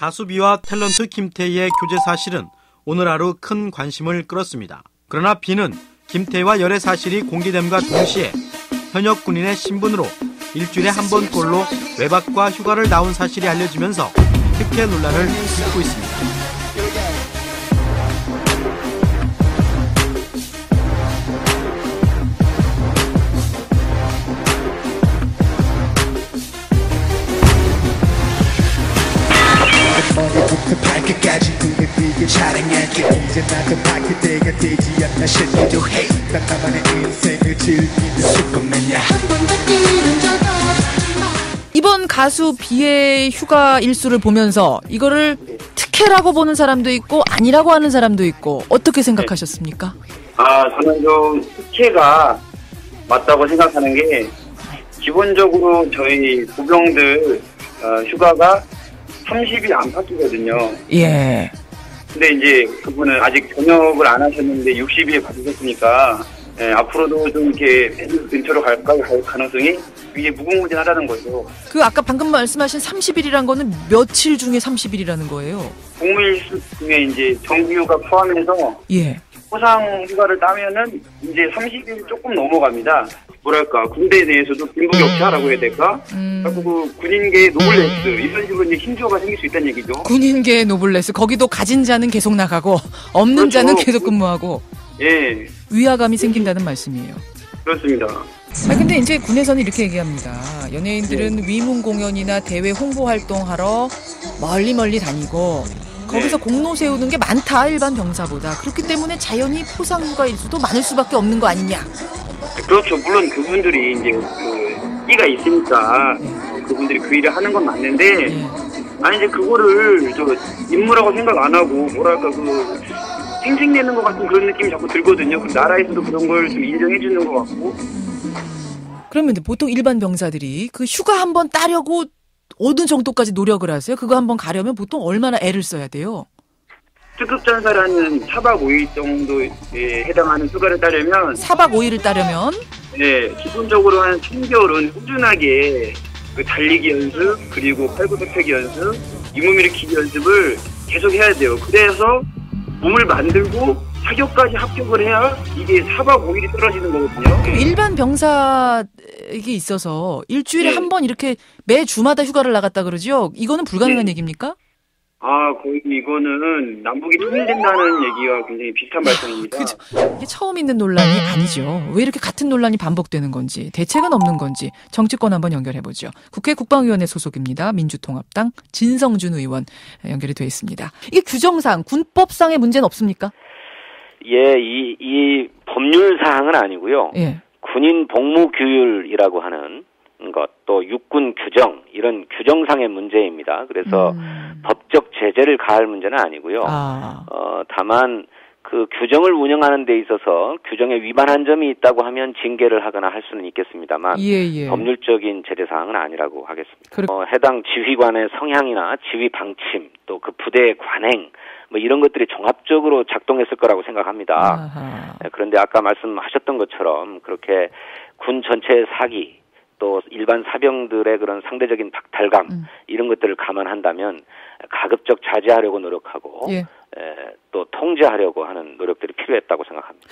가수비와 탤런트 김태희의 교제 사실은 오늘 하루 큰 관심을 끌었습니다. 그러나 비는 김태희와 열애 사실이 공개됨과 동시에 현역 군인의 신분으로 일주일에 한 번꼴로 외박과 휴가를 나온 사실이 알려지면서 특혜 논란을 빚고 있습니다. 끝까지 눈에 띄게 촬영할게. 이제 나도 때가 되지 않나 싶기도 해난 나만의 인생을 즐기는 슈퍼맨이야. 이번 가수 비의 휴가 일수를 보면서 이거를 특혜라고 보는 사람도 있고 아니라고 하는 사람도 있고 어떻게 생각하셨습니까? 아, 저는 좀 특혜가 맞다고 생각하는 게 기본적으로 저희 보병들 어, 휴가가 30일 안팎이거든요. 예. 근데 이제 그분은 아직 전역을 안 하셨는데 60일 받으셨으니까 예, 앞으로도 좀 이렇게 근처로 갈까 갈 가능성이 이게 무궁무진하다는 거죠. 그 아까 방금 말씀하신 30일이란 거는 며칠 중에 30일이라는 거예요. 공무일 중에 이제 정규휴가 포함해서 예. 포상 휴가를 따면은 이제 30일 조금 넘어갑니다. 뭐랄까 군대 내에서도 빈부격차라고 해야 될까? 음. 그 군인계 노블레스 이런 식으로 이제 힘조가 생길 수 있다는 얘기죠. 군인계 노블레스 거기도 가진 자는 계속 나가고 없는 그렇죠. 자는 계속 근무하고 예, 위화감이 생긴다는 말씀이에요. 그렇습니다. 아 근데 이제 군에서는 이렇게 얘기합니다. 연예인들은 위문 공연이나 대외 홍보 활동하러 멀리 멀리 다니고 거기서 네. 공로 세우는 게 많다 일반 병사보다 그렇기 때문에 자연히 포상 휴가 일 수도 많을 수밖에 없는 거 아니냐. 그렇죠. 물론 그분들이 이제 그 끼가 있으니까 어, 그분들이 그 일을 하는 건 맞는데 예. 아니 이제 그거를 저 임무라고 생각 안 하고 뭐랄까 그 생색내는 것 같은 그런 느낌이 자꾸 들거든요. 그 나라에서도 그런 걸 좀 인정해 주는 것 같고 그러면 보통 일반 병사들이 그 휴가 한 번 따려고 어느 정도까지 노력을 하세요? 그거 한번 가려면 보통 얼마나 애를 써야 돼요? 특급 전사라는 4박 5일 정도에 해당하는 휴가를 따려면 4박 5일을 따려면 네, 기본적으로 한 3개월은 꾸준하게 그 달리기 연습, 그리고 팔굽혀펴기 연습, 이몸 일으키기 연습을 계속 해야 돼요. 그래서 몸을 만들고 사격까지 합격을 해야 이게 4박 5일이 떨어지는 거거든요. 일반 병사에게 있어서 일주일에 네. 한번 이렇게 매 주마다 휴가를 나갔다 그러죠? 이거는 불가능한 네. 얘기입니까? 아, 거의 이거는 남북이 통일된다는 얘기와 굉장히 비슷한 발상입니다. 그죠. 이게 처음 있는 논란이 아니죠. 왜 이렇게 같은 논란이 반복되는 건지, 대책은 없는 건지, 정치권 한번 연결해 보죠. 국회 국방위원회 소속입니다. 민주통합당 진성준 의원 연결이 돼 있습니다. 이게 규정상, 군법상의 문제는 없습니까? 예, 이, 이 법률 사항은 아니고요. 예. 군인 복무 규율이라고 하는 것, 또 육군 규정, 이런 규정상의 문제입니다. 그래서 음. 법적 제재를 가할 문제는 아니고요. 아, 어, 다만 그 규정을 운영하는 데 있어서 규정에 위반한 점이 있다고 하면 징계를 하거나 할 수는 있겠습니다만 예, 예. 법률적인 제재 사항은 아니라고 하겠습니다. 그렇- 어, 해당 지휘관의 성향이나 지휘 방침, 또 그 부대의 관행, 뭐 이런 것들이 종합적으로 작동했을 거라고 생각합니다. 아하. 네, 그런데 아까 말씀하셨던 것처럼 그렇게 군 전체의 사기 또 일반 사병들의 그런 상대적인 박탈감 음. 이런 것들을 감안한다면 가급적 자제하려고 노력하고 예. 에, 또 통제하려고 하는 노력들이 필요했다고 생각합니다.